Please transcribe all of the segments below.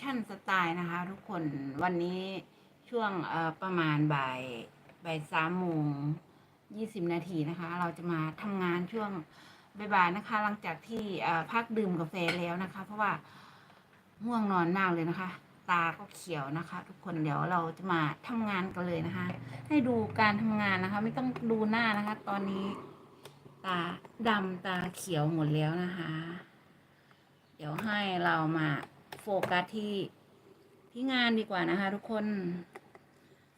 ชั่นสไตล์นะคะทุกคนวันนี้ช่วงประมาณบ่ายบ่ายสามโมงยี่สิบนาทีนะคะ เราจะมาทำงานช่วงบ่ายๆนะคะ หลังจากที่พักดื่มกาแฟแล้วนะคะ เพราะว่าง่วงนอนมากเลยนะคะ ตาก็เขียวนะคะ ทุกคนเดี๋ยวเราจะมาทำงานกันเลยนะคะ ให้ดูการทำงานนะคะ ไม่ต้องดูหน้านะคะ ตอนนี้ตาดำตาเขียวหมดแล้วนะคะ เดี๋ยวให้เรามา กัสที่ที่งานดีกว่านะคะ ทุกคน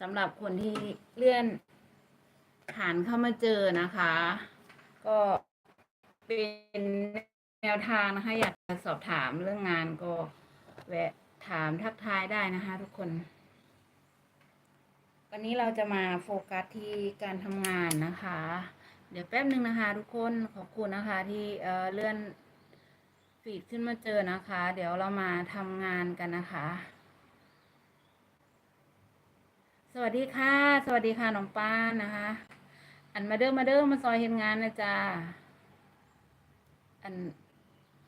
สำหรับคนที่เลื่อนผ่านเข้ามาเจอนะคะ ก็เป็นแนวทางนะคะ อยากจะสอบถามเรื่องงานก็แวะถามทักทายได้นะคะ ทุกคน วันนี้เราจะมาโฟกัสที่การทำงานนะคะ เดี๋ยวแป๊บหนึ่งนะคะ ทุกคนขอบคุณนะคะที่เอ่อเลื่อน ฟีดขึ้นมาเจอนะคะ เดี๋ยวเรามาทำงานกันนะคะ สวัสดีค่ะ สวัสดีค่ะน้องป้านนะคะ อันมาเด้อมาเด้อมาซอยเห็นงานนะจ๊ะอัน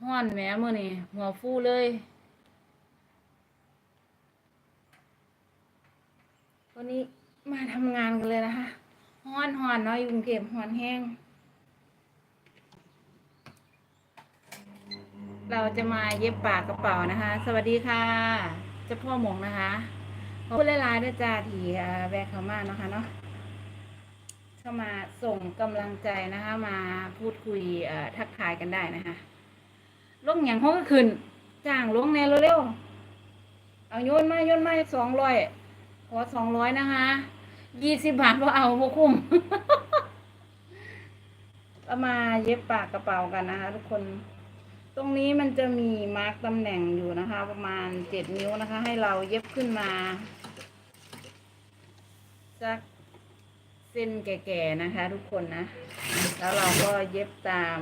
ห้อนแหม้มือนี่หัวฟูเลยวันนี้มาทำงานกันเลยนะคะฮ้อนฮ้อนเนาะอยู่กรุงเทพฮ้อนแห้ง เราจะมาเย็บปากกระเป๋านะคะ สวัสดีค่ะเจ้าพ่อหมงนะคะขอบคุณหลายๆด้วยจ้าที่แวะเข้ามาเนาะคะเนาะเข้ามาส่งกำลังใจนะคะ มาพูดคุยทักทายกันได้นะคะลงอย่างห้องก็ขึ้นจ้างลงแน่เร็วๆเอาโยนมาโยนมาสองร้อยขอสองร้อยนะคะยี่สิบบาทว่าเอาพวกคุ้มเรามาเย็บปากกระเป๋ากันนะคะทุกคน ตรงนี้มันจะมีมาร์กตำแหน่งอยู่นะคะ ประมาณเจ็ดนิ้วนะคะ ให้เราเย็บขึ้นมาสักเส้นแก่ๆนะคะ ทุกคนนะ แล้วเราก็เย็บตาม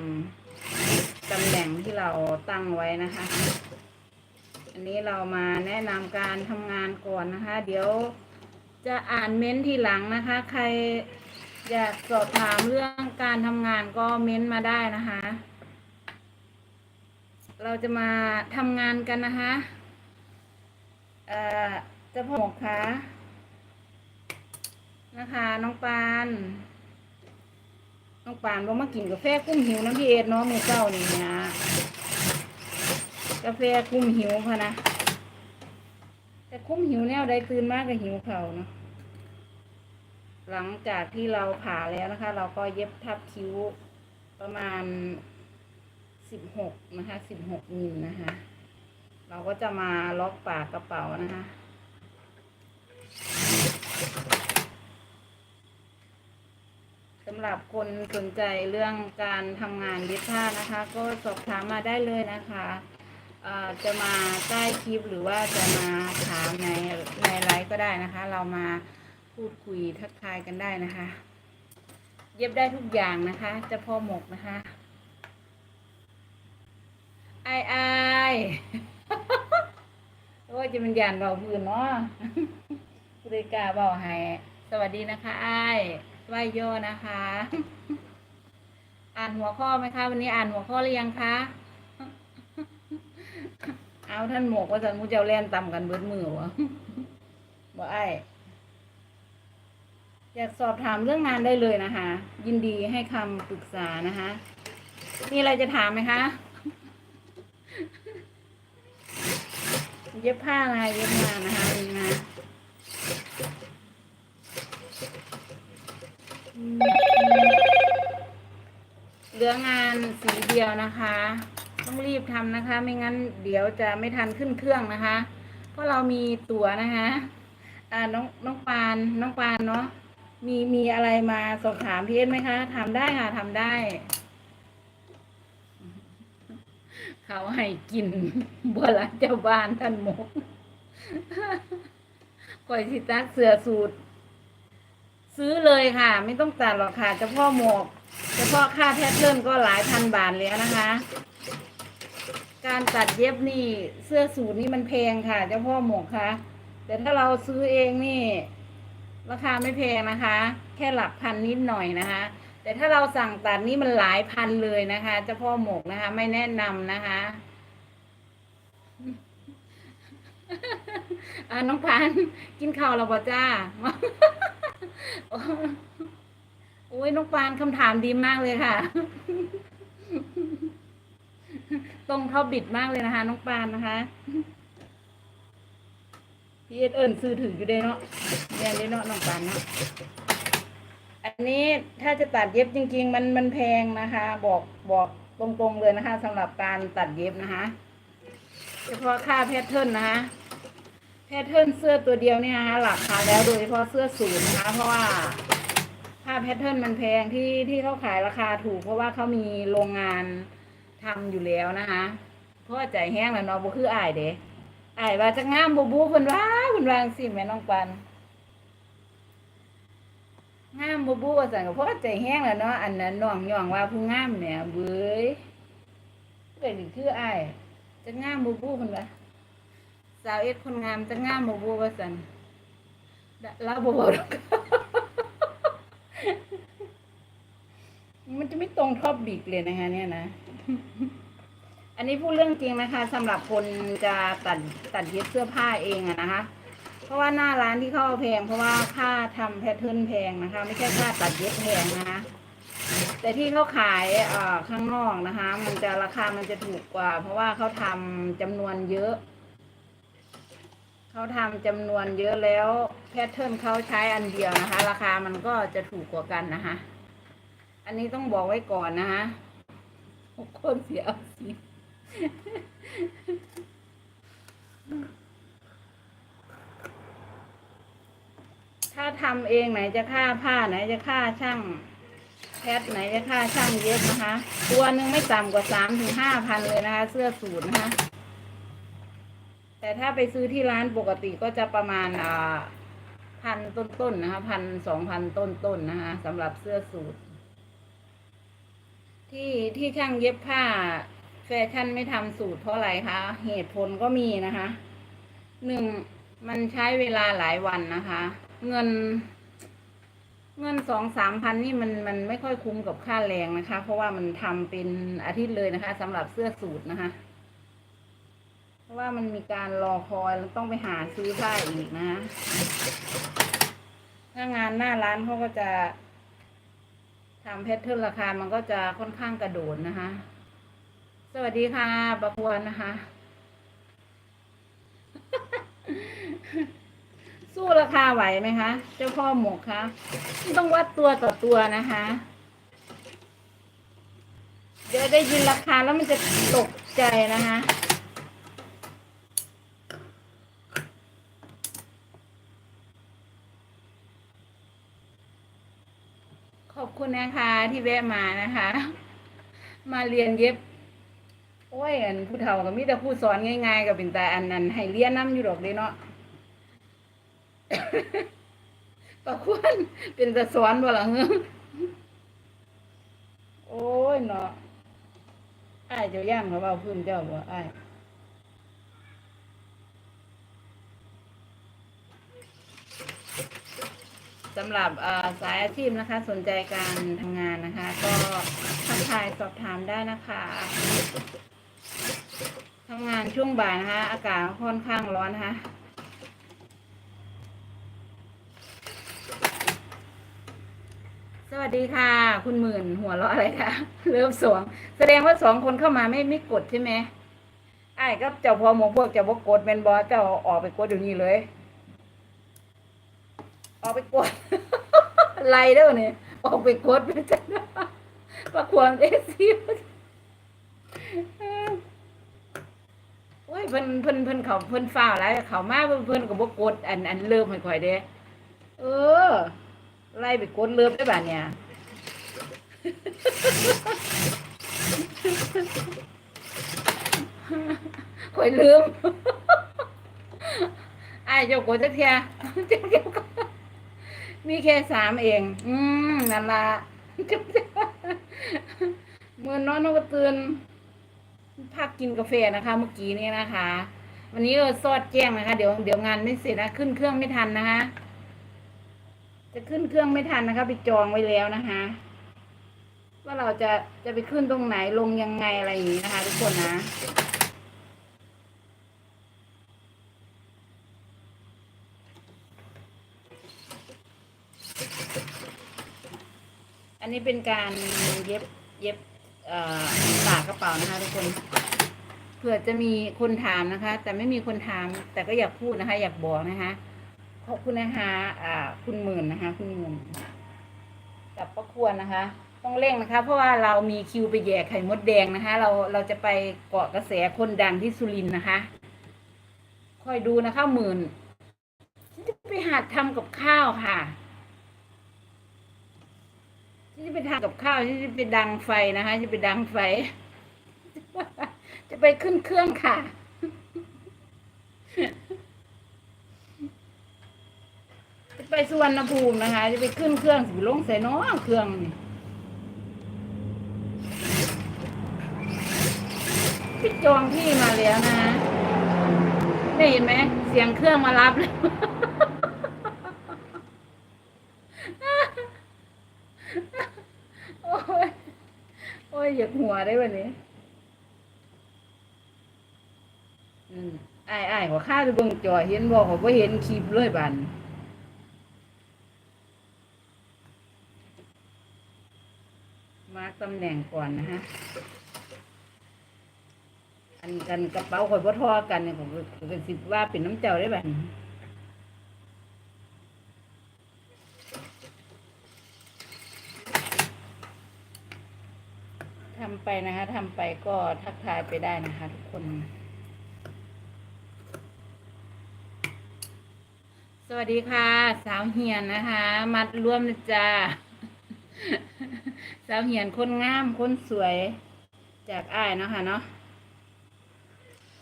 ตำแหน่งที่เราตั้งไว้นะคะ อันนี้เรามาแนะนำการทำงานก่อนนะคะ เดี๋ยวจะอ่านเม้นท์ทีหลังนะคะ ใครอยากสอบถามเรื่องการทำงานก็เม้นต์มาได้นะคะ เราจะมาทำงานกันนะคะเอ่อเจะพ่อหมกคะนะคะ น้องปาน น้องปานบอกมากินกาแฟกุ้มหิวน้ำพี่เอ็ดเนาะมือเจ้านี่นะกาแฟกุ้มหิวพะนะแต่คุ้มหิวแนวใดตื่นมากก็หิวเขาเนาะหลังจากที่เราผ่าแล้วนะคะ เราก็เย็บทับคิ้วประมาณ สิบหกนะคะสิบหกมิลนะคะ เราก็จะมาล็อกปากกระเป๋านะคะ สำหรับคนสนใจเรื่องการทำงานเย็บผ้านะคะ ก็สอบถามมาได้เลยนะคะจะมาใต้คลิปหรือว่าจะมาถามในในไลฟ์ก็ได้นะคะ เรามาพูดคุยทักทายกันได้นะคะ เย็บได้ทุกอย่างนะคะ จะพ่อหมกนะคะ ไอไอายโอ้ยจะเป็นยานเบาพื้นเนาะบริกาเบาให้สวัสดีนะคะไอไหวโยนะคะ อ่านหัวข้อไหมคะ วันนี้อ่านหัวข้อหรือยังคะเอาท่านหมกว่าสันมูเจ้าแล่นต่ำกันเบิดมือวะบ่ไออยากสอบถามเรื่องงานได้เลยนะคะ ยินดีให้คำปรึกษานะคะ มีอะไรจะถามไหมคะ เย็บผ้าอะไรเย็บงานนะคะนี่นะอืมเหลืองานสีเดียวนะคะ ต้องรีบทำนะคะ ไม่งั้นเดี๋ยวจะไม่ทันขึ้นเครื่องนะคะ เพราะเรามีตั๋วนะคะอ่าน้องน้องปานน้องปานเนาะมีมีอะไรมาสอบถามพี่เอสไหมคะทำได้ค่ะทำได้ เขาให้กินบัวละเจ้าบ้านท่านหมกก่อยสิตักเสือสูตร ซื้อเลยค่ะ ไม่ต้องตัดหรอกค่ะเฉพาะหมวกเฉพาะค่าแพทเทิร์นก็หลายพันบาทแล้วนะคะ การตัดเย็บนี่เสื้อสูทนี่มันแพงค่ะ เจ้าพ่อหมวกคะแต่ถ้าเราซื้อเองนี่ ราคาไม่แพงนะคะ แค่หลักพันนิดหน่อยนะคะ แต่ถ้าเราสั่งตัดนี่มันหลายพันเลยนะคะเจ้าพ่อหมกนะคะ ไม่แนะนำนะคะอ่าน้องพานกินข้าวแล้วบ่จ้าโอ้ยน้องปานคำถามดีมากเลยค่ะ ตรงท็อปบิดมากเลยนะคะ น้องปานนะคะพี่เอ็ดเอิญซื้อถืออยู่เด้เนาะเรียนเด้เนาะน้องปานเนาะ อันนี้ถ้าจะตัดเย็บจริง ๆ มันมันแพงนะคะ บอกบอกตรงๆเลยนะคะสำหรับการตัดเย็บนะคะ เฉพาะค่าแพทเทิร์นนะคะแพทเทิร์นเสื้อตัวเดียวเนี่ยนะคะหลักคาแล้วโดยเฉพาะเสื้อสูทนะคะเพราะว่าผ้าแพทเทิร์นมันแพงที่ที่เขาขายราคาถูก เพราะว่าเขามีโรงงานทำอยู่แล้วนะคะเพราะว่าใจแห้งแล้วเนาะบ่คืออายเด้อายว่าจะงามบูบูเพิ่นว่าเพิ่นวางซี่แม่น้องปัน งามบูบูว่าซั่นก็เพราะใจแห้งแล้วเนาะอันนั้นน้องย่องว่าผู้งามเนี่ยเบ้ยเกิดคืออายจะงามบูบูเพิ่นว่าสาวเอ็ดคนงามจะงามบ่บัวว่าสั่นลาบ่บอกมันจะไม่ตรงท็อปบิกเลยนะคะ เนี่ยนะ อันนี้พูดเรื่องจริงนะคะสำหรับคนจะตัดตัดเย็บเสื้อผ้าเองอะนะคะ เพราะว่าหน้าร้านที่เขาเอาแพงเพราะว่าค่าทำแพทเทิร์นแพงนะคะ ไม่ใช่ค่าตัดเย็บแพงนะคะ แต่ที่เขาขายเอ่อข้างนอกนะคะ มันจะราคามันจะถูกกว่า เพราะว่าเขาทำจำนวนเยอะเขาทำจำนวนเยอะแล้วแพทเทิร์นเขาใช้อันเดียวนะคะ ราคามันก็จะถูกกว่ากันนะคะ อันนี้ต้องบอกไว้ก่อนนะคะโอ้โคนเสียเอาสิ ถ้าทำเองไหนจะค่าผ้าไหนจะค่าช่างแพทไหนจะค่าช่างเย็บนะคะ ตัวหนึ่งไม่ต่ำกว่าสามถึงห้าพันเลยนะคะ เสื้อสูทนะคะ แต่ถ้าไปซื้อที่ร้านปกติก็จะประมาณอ่าพันต้นๆนะคะพันสองพันต้นๆนะคะสำหรับเสื้อสูทที่ที่ช่างเย็บผ้า แฟชั่นไม่ทำสูตรเพราะอะไรคะ เหตุผลก็มีนะคะหนึ่งมันใช้เวลาหลายวันนะคะ เงิน เงินสองสามพันนี่มันมันไม่ค่อยคุ้มกับค่าแรงนะคะ เพราะว่ามันทำเป็นอาทิตย์เลยนะคะสำหรับเสื้อสูทนะคะ เพราะว่ามันมีการรอคอยแล้วต้องไปหาซื้อผ้าอีกนะคะถ้างานหน้าร้านเขาก็จะทำแพทเทิร์นราคา มันก็จะค่อนข้างกระโดดนะคะ สวัสดีค่ะ ประพวนนะคะ สู้ราคาไหวไหมคะ เจ้าพ่อหมกคะต้องวัดตัวต่อตัวนะคะเดี๋ยวได้ยินราคาแล้วมันจะตกใจนะคะขอบคุณนะคะที่แวะมานะคะ มาเรียนเย็บ โอ้ยอันผู้เฒ่าก็มีแต่ผู้สอนง่ายๆก็เป็นแต่อันนั้นให้เรียนน้ำอยู่ดอกเด้เนาะ ประควรเป็นต่สอนบ่ล่ะเงื้โอ้ยเนาะไอ้เจ้าย่างเขาเว้าพื้นเจ้าบ่อ้สำหรับสายอาชีพนะคะ สนใจการทำงานนะคะ ก็ทักทายสอบถามได้นะคะทำงานช่วงบ่ายนะคะ อากาศค่อนข้างร้อนนะคะ สวัสดีค่ะ คุณหมื่นหัวเราะอะไรคะเริ่มสองแสดงว่าสองคนเข้ามาไม่ไม่กดใช่ไหมไอ้ก็เจ้าพอหมกพวกเจ้าบกกดแมนบอเจ้าออกไปกดเดี๋ยวนี้เลย ออกไปกดไล่เด้อเนี่ยออกไปกดไปจ้ะประควงเอซีโอ้ยเพิ่นเพิ่นเพิ่นเขาเพิ่นฟ้าวแล้วเขามาเพิ่นเพิ่นก็บ่กดอันอันเริ่มให้ข่อยเด้เออ ไล่ไปกดเริ่มได้บ่าเนี่ยข่อยลืมไอ้ายเจ้ากดจักเทียเจ้าเกี่ยวกับมีแค่สามเอง อืมนั่นละเมื่อนอนนก็ตื่นพักกินกาแฟนะคะ เมื่อกี้นี้นะคะ วันนี้เออซอดแจ้งนะคะ เดี๋ยวเดี๋ยวงานไม่เสร็จนะ ขึ้นเครื่องไม่ทันนะคะ จะขึ้นเครื่องไม่ทันนะคะไปจองไว้แล้วนะคะ ว่าเราจะจะไปขึ้นตรงไหนลงยังไงอะไรอย่างนี้นะคะ ทุกคนนะอันนี้เป็นการเย็บเย็บปากกระเป๋านะคะทุกคน เผื่อจะมีคนถามนะคะ แต่ไม่มีคนถาม แต่ก็อยากพูดนะคะ อยากบอกนะคะ ขอบคุณนะคะอ่า คุณหมื่นนะคะ คุณหมื่นกับประควรนะคะ ต้องเร่งนะคะ เพราะว่าเรามีคิวไปแย่ไข่มดแดงนะคะ เราเราจะไปเกาะกระแสคนดังที่สุรินทร์นะคะคอยดูนะคะหมื่นฉันจะไปหัดทำกับข้าวค่ะฉันจะไปทำกับข้าวฉันจะไปดังไฟนะคะจะไปดังไฟ จะไปขึ้นเครื่องค่ะ จะ ไปสุวรรณภูมินะคะ จะไปขึ้นเครื่องสิลงใส่น้องเครื่องนี่พี่จองที่มาแล้วนะได้เห็นไหมเสียงเครื่องมารับแล้วโอ้ยโอ้ยอยกหัวได้วันนี้อืมไอ้ไอ้ายหัวข้าจะเบิ่งจอเห็นบอกเขาไ่เห็นคลิปเลยบันมาร์ก ตำแหน่งก่อนนะฮะ อันกันกระเป๋าข่อยบ่ทอกันเนี่ยผมก็สิว่าเป็นน้ำเจ้าได้บัดนี้ทำไปนะคะทำไปก็ทักทายไปได้นะคะ ทุกคน สวัสดีค่ะ สาวเฮียนนะคะ มัดร่วมนะจ้า สาวเฮียนคนงามคนสวยจากอ้ายเนาะค่ะเนาะ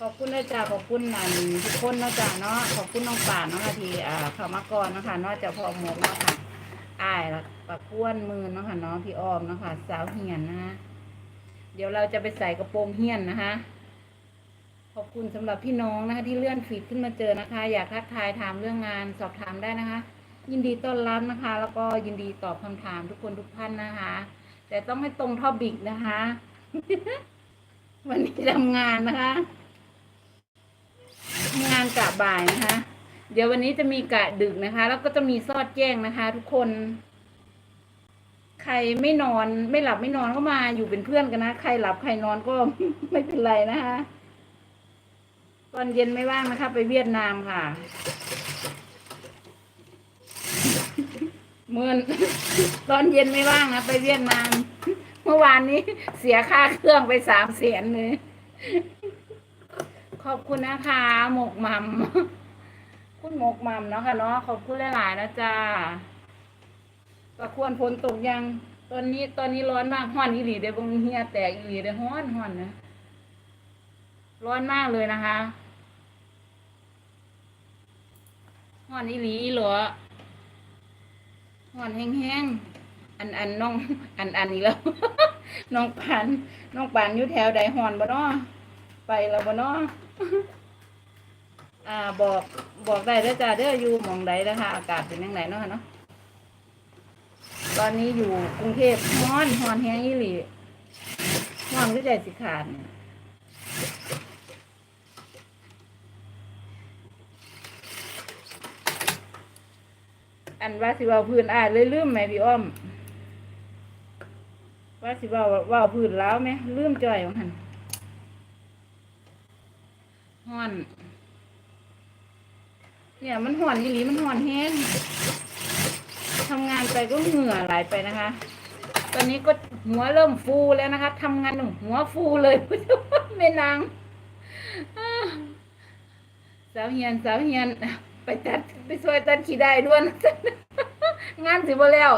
ขอบคุณนะจ๊ะขอบคุณนันทุกคนนะจ๊ะเนาะขอบคุณน้องป่านเนาะค่ะที่อ่าเข้ามาก่อนเนาะค่ะเนาะจ้าพ่อหมกเนาะค่ะอ้ายละปะก้วนมือเนาะค่ะเนาะพี่ออมเนาะค่ะ สาวเฮียนนะคะเดี๋ยวเราจะไปใส่กระโปรงเฮียนนะคะขอบคุณสำหรับพี่น้องนะคะ ที่เลื่อนฟีดขึ้นมาเจอนะคะ อยากทักทายถามเรื่องงานสอบถามได้นะคะ ยินดีต้อนรับนะคะ แล้วก็ยินดีตอบคำถามทุกคนทุกท่านนะคะ แต่ต้องให้ตรงท่อบิกนะคะ วันนี้ทำงานนะคะทำงานกะบ่ายนะคะ เดี๋ยววันนี้จะมีกะดึกนะคะ แล้วก็จะมีซอดแจ้งนะคะ ทุกคน ใครไม่นอนไม่หลับไม่นอนก็มาอยู่เป็นเพื่อนกันนะ ใครหลับใครนอนก็ไม่เป็นไรนะคะ ตอนเย็นไม่ว่างนะคะ ไปเวียดนามค่ะ เมื่อตอนเย็นไม่ว่างนะไปเวียดนามเมื่อวานนี้เสียค่าเครื่องไปสามแสนเลย ขอบคุณนะคะ หมกมัมคุณหมกมัมเนาะค่ะเนาะขอบคุณหลายๆนะจ๊ะประควรฝนตกยัง ตอนนี้ตอนนี้ร้อนมากห้อนอีหลีเดี๋ยวบงเฮียแตกอีหลีเดี๋ยวห้อนห้อนนะร้อนมากเลยนะคะห้อนอีหลีอีหลอ หอนแห้งๆ อันอันน้อง อันอันนี้แล้ว น้องปานน้องปานอยู่แถวใดหอนบ่เนาะไปแล้วบ่นาะอ่าบอกบอกได้เด้อจ้าเด้ออยู่หมองใดนะคะ อากาศเป็นยังไงเนาะเนาะตอนนี้อยู่กรุงเทพฮ้อนฮ้อนแห้งอีหลีฮ้อนก็ใจสิขาดเนี่ย อันว่าสิเว่าพื้นอ่านเลยลืมไหมพี่อ้อม ว่าสิเว่าเว่าพื้นแล้วไหมลืมจ่อยของหันฮ้อนเนี่ยมันห่อนอีหลีมันห่อนแห้งทำงานไปก็เหงื่อไหลไปนะคะ ตอนนี้ก็หัวเริ่มฟูแล้วนะคะทำงานหัวฟูเลยแม่นางสาวเฮียนสาวเฮียน ไปตัดไปช่วยตัดขี้ได้ด้วยนะงานสิบ่แล้ว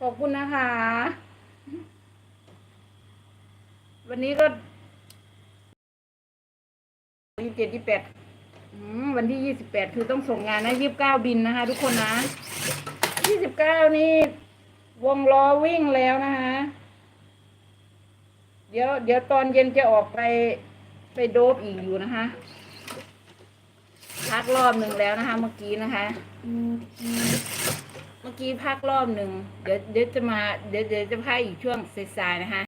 ขอบคุณนะคะ วันนี้ก็ยี่สิบเจ็ดยี่สิบแปดวันที่ยี่สิบแปดคือต้องส่งงานนะยี่สิบเก้าบินนะคะ ทุกคนนะยี่สิบเก้านี่วงล้อวิ่งแล้วนะคะเดี๋ยวเดี๋ยวตอนเย็นจะออกไปไปโดบอีกอยู่นะคะ พักรอบหนึ่งแล้วนะคะ เมื่อกี้นะคะ เมื่อกี้พักรอบหนึ่งเดี๋ยวเดี๋ยวจะมาเดี๋ยวเดี๋ยวจะพักอีกช่วงสายๆนะคะ